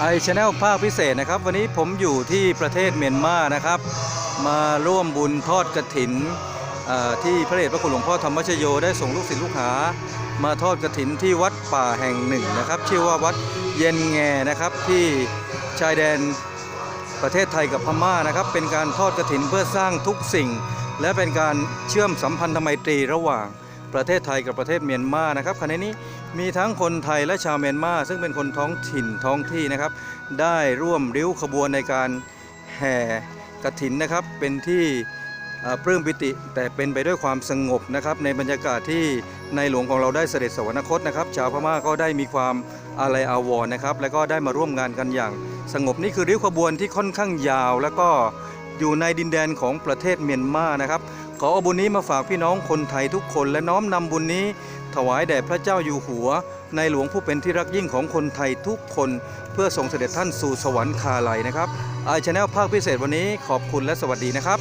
ไอชแนลภาคพิเศษนะครับ วันนี้ผมอยู่ที่ประเทศเมียนมานะครับ มาร่วมบุญทอดกระถินเอ่อที่พระเดชพระคุณหลวงพ่อธรรมชโยได้ส่งลูกศิษย์ลูกหา มาทอดกระถินที่วัดป่าแห่งหนึ่งนะครับ ชื่อว่าวัดเย็นแงนะครับที่ชายแดนประเทศไทยกับพม่านะครับ เป็นการทอดกระถินเพื่อสร้างทุกสิ่ง และเป็นการเชื่อมสัมพันธไมตรีระหว่าง ประเทศไทยกับประเทศเมียนมานะครับขณะนี้มีทั้งคนไทยและชาวเมียนมาซึ่งเป็นคนท้องถิ่นท้องที่นะครับ ได้ร่วมริ้วขบวนในการแห่กระถินนะครับ เป็นที่เอ่อปลื้มปิติแต่เป็นไปด้วยความสงบนะครับ ในบรรยากาศที่ในหลวงของเราได้เสด็จสวรรคตนะครับ ชาวพม่าก็ได้มีความอาลัยอาวรณ์นะครับ และก็ได้มาร่วมงานกันอย่าง สงบนี่คือริ้วขบวนที่ค่อนข้างยาว แล้วก็อยู่ในดินแดนของประเทศเมียนมานะครับ ขอเอาบุญนี้มาฝากพี่น้องคนไทยทุกคนและน้อมนำบุญนี้ ถวายแด่พระเจ้าอยู่หัว ในหลวงผู้เป็นที่รักยิ่งของคนไทยทุกคน เพื่อส่งเสด็จท่านสู่สวรรคาลัยนะครับไอชแนลภาคพิเศษวันนี้ขอบคุณและสวัสดีนะครับ